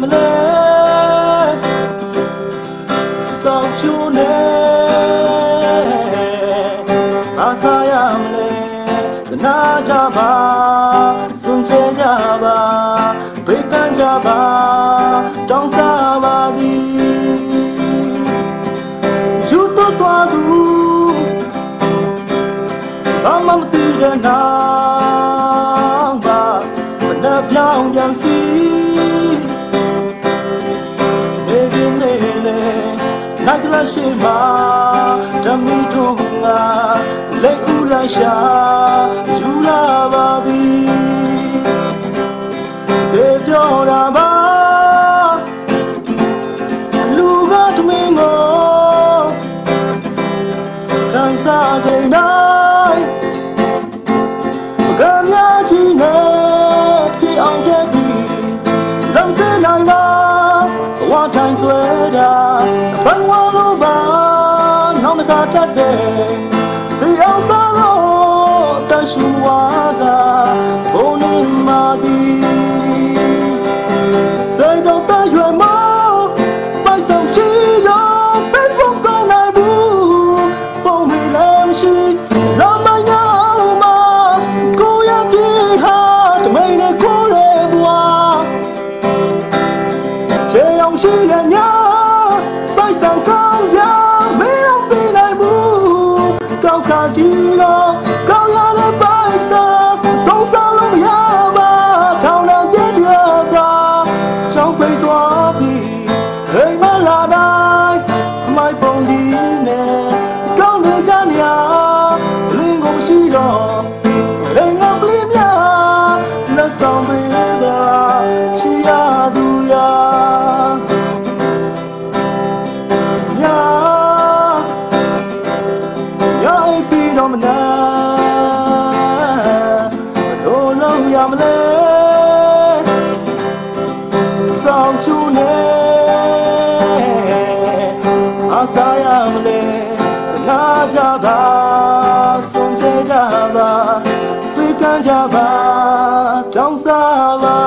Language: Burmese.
မလဲစောင့်ချူနေဘာသာရမလဲသနာကြပါဆုံးချကြပါဘေးကန်းကြပါတောင်းစားပါသည်ယူတော့တော်သူဘာမှမသိတဲ့နာ down, down, see. ရှိမှာဓမီတို့ငါလက်ဦးလိုက်ရှာယူလာပါသည်ဒေပြောတာပါလူကတမင်းကိုခံစားချိန်တိုင်းကံများကြီးနဲ့ပြေအောင်ခဲ့ပြီးလုံစဲနိုင်ပါဘဝထိုင်ဆွဲတာဘန်ဝါ လိုပါနောက်မသာတတ်တဲ့ဒီအောင်စားလို့တရှူဝါကဘုံနေမာဒီစိတ်တော့တရွယ်မောပိုက်ဆောင်ချီရောဖက်ဖုန်းကောင်းနိုင် ဘူးကောက်ခါကြီးတော့ကောင်းရတဲ့ပိုက်ဆောင်သုံးဆောင်လို့မရပါထောင်လည်းပြည့်ရပါချောင်းပိတ်သွားပြီအိမ်မလာတိုင်းမိုက်ပုံဒီနဲ့ကောင်းနေကြညာလင်းကိုမရှိတော့ မလဲစောင့်ချူနေအစားရမလဲတနာကြပါဆုံးချကြပါပြေးကမ်းကြပါတောင်းစားပါ